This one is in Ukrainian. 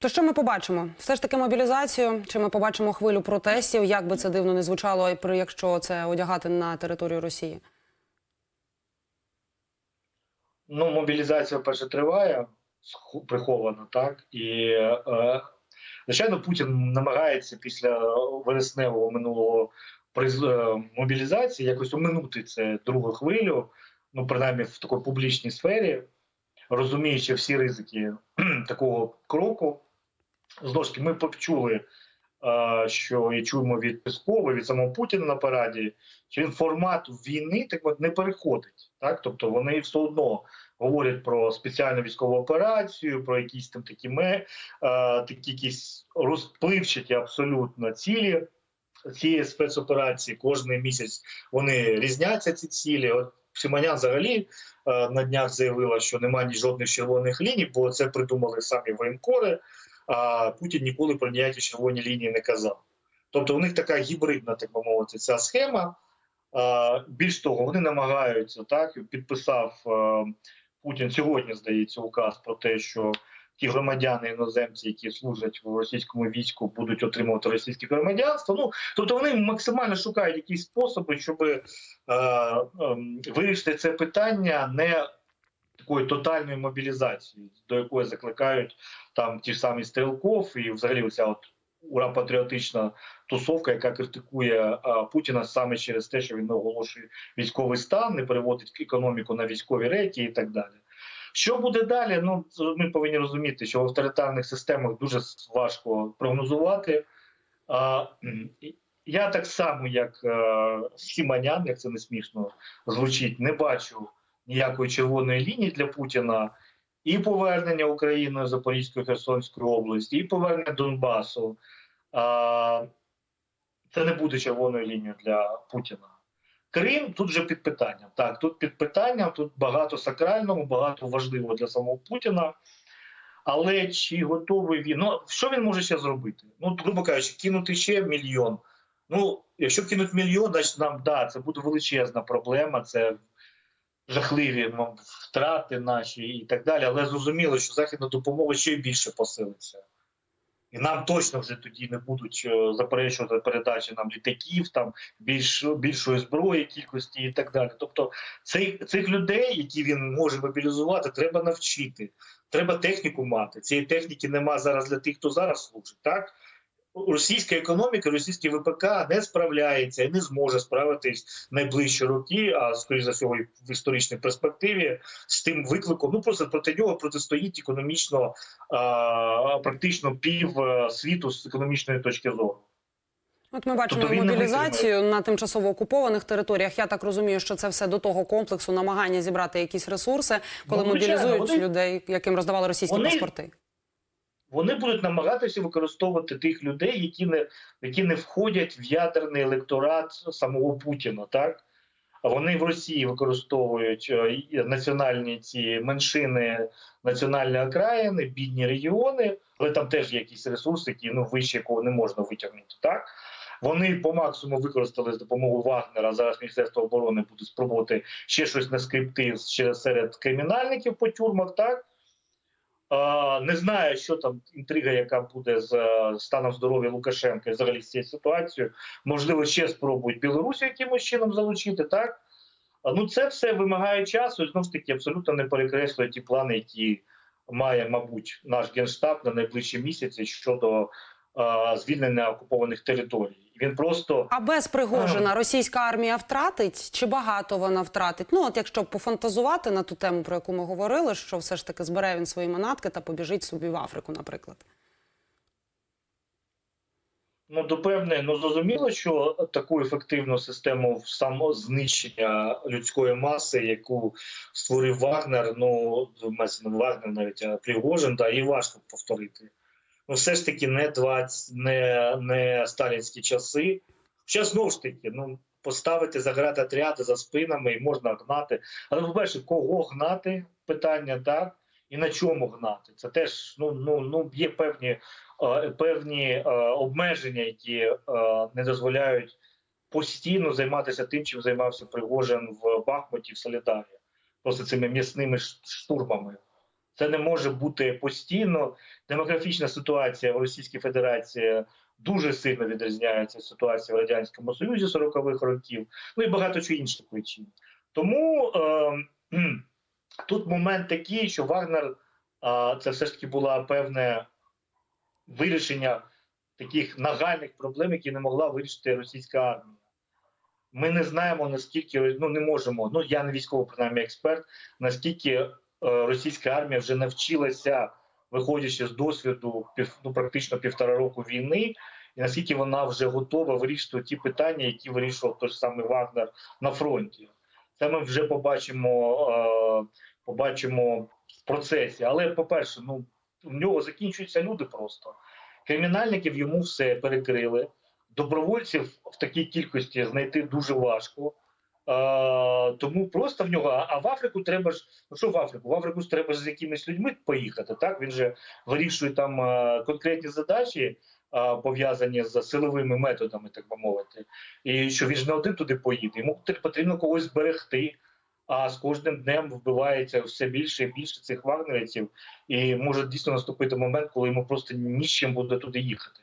То що ми побачимо? Все ж таки мобілізацію? Чи ми побачимо хвилю протестів? Як би це дивно не звучало, якщо це одягати на територію Росії? Ну, мобілізація, перше, триває приховано, так і е, звичайно, Путін намагається після вересневого минулого приз- е, мобілізації якось оминути це другу хвилю, ну принаймні в такій публічній сфері, розуміючи всі ризики такого кроку. Знову ж таки, ми почули, е, що і чуємо від Пескова, від самого Путіна на параді, що він формат війни так от не переходить. Так, тобто вони все одно говорять про спеціальну військову операцію, про якісь там такі ме, е, такі якісь розпливчаті абсолютно цілі цієї спецоперації. Кожний місяць вони різняться ці цілі. От Симонян взагалі е, на днях заявила, що немає ні жодних червоних ліній, бо це придумали самі воєнкори. А Путін ніколи про ніякі червоні лінії не казав. Тобто у них така гібридна, так би мовити, ця схема. Більш того, вони намагаються так. Підписав Путін сьогодні, здається, указ про те, що ті громадяни іноземці, які служать в російському війську, будуть отримувати російське громадянство. Ну тобто вони максимально шукають якісь способи, щоб е, е, вирішити це питання не такої тотальної мобілізації, до якої закликають там ті ж самі стрілков, і взагалі оця от ура патріотична тусовка, яка критикує а, Путіна саме через те, що він оголошує військовий стан, не переводить економіку на військові рейки і так далі. Що буде далі? Ну ми повинні розуміти, що в авторитарних системах дуже важко прогнозувати. А, я так само, як е, Сіманян, як це не смішно звучить, не бачу ніякої червоної лінії для Путіна. І повернення України Запорізької Херсонської області, і повернення Донбасу. Це не буде червоною лінією для Путіна. Крим тут вже під питанням. Так, тут під питанням, тут багато сакрального, багато важливого для самого Путіна. Але чи готовий він? Ну, що він може ще зробити? Ну, грубо кажучи, кинути ще мільйон. Ну, якщо кинуть мільйон, значить нам да, це буде величезна проблема. Це жахливі ну, втрати наші і так далі. Але зрозуміло, що західна допомога ще більше посилиться. І нам точно вже тоді не будуть е, заперечувати передачі нам літаків, там більш, більшої зброї, кількості і так далі. Тобто, цих, цих людей, які він може мобілізувати, треба навчити. Треба техніку мати. Цієї техніки нема зараз для тих, хто зараз служить. Так російська економіка, російський ВПК не справляється і не зможе справитись найближчі роки, а скоріш за всього і в історичній перспективі з тим викликом. Ну просто проти нього протистоїть економічно а, практично пів е, світу з економічної точки зору. От ми бачимо Тобто мобілізацію на тимчасово окупованих територіях. Я так розумію, що це все до того комплексу намагання зібрати якісь ресурси, коли Ну, мобілізують вони- людей, яким роздавали російські вони- паспорти. Вони будуть намагатися використовувати тих людей, які не які не входять в ядерний електорат самого Путіна. Так вони в Росії використовують е, національні ці меншини, національні окраїни, бідні регіони, але там теж є якісь ресурси, які ну вище якого не можна витягнути. Так вони по максимуму використали з допомогою Вагнера. Зараз Міністерство оборони буде спробувати ще щось на ще серед кримінальників по тюрмах. Так. Не знаю, що там інтрига, яка буде з е, станом здоров'я Лукашенка і взагалі з цією ситуацією. Можливо, ще спробують Білорусі якимось чином залучити, так? Ну, це все вимагає часу і знову ж таки абсолютно не перекреслює ті плани, які має, мабуть, наш генштаб на найближчі місяці щодо а, звільнення окупованих територій. Він просто А без Пригожина російська армія втратить чи багато вона втратить? Ну от якщо пофантазувати на ту тему, про яку ми говорили, що все ж таки збере він свої манатки та побіжить собі в Африку, наприклад. Ну, до певне, ну зрозуміло, що таку ефективну систему самознищення людської маси, яку створив Вагнер, ну Вагнер навіть а Пригожин, да, і важко повторити. Ну, все ж таки, не 20, не, не сталінські часи. Хоча знову ж таки, ну поставити заграти отряди за спинами і можна гнати. Але по-перше, кого гнати? Питання так, і на чому гнати? Це теж ну ну ну є певні е, певні е, обмеження, які е, не дозволяють постійно займатися тим, чим займався Пригожин в Бахмуті в Солідарі, просто цими м'ясними штурмами. Це не може бути постійно. Демографічна ситуація в Російській Федерації дуже сильно відрізняється від ситуації в радянському Союзі 40-х років. Ну і багато чого інших причин. Тому е, тут момент такий, що Вагнер е, це все ж таки було певне вирішення таких нагальних проблем, які не могла вирішити російська армія. Ми не знаємо наскільки ну не можемо. Ну я не військовий принаймні експерт, наскільки російська армія вже навчилася, виходячи з досвіду ну, практично півтора року війни, і наскільки вона вже готова вирішити ті питання, які вирішував той самий Вагнер на фронті. Це ми вже побачимо, е, побачимо в процесі. Але, по-перше, ну в нього закінчуються люди просто. Кримінальників йому все перекрили. Добровольців в такій кількості знайти дуже важко. Тому просто в нього. А в Африку треба ж. Ну що в Африку? В Африку ж треба ж з якимись людьми поїхати. Так він же вирішує там конкретні задачі, пов'язані з силовими методами, так би мовити. І що він ж не один туди поїде. Йому потрібно когось зберегти. А з кожним днем вбивається все більше і більше цих вагнерівців, і може дійсно наступити момент, коли йому просто ні з чим буде туди їхати.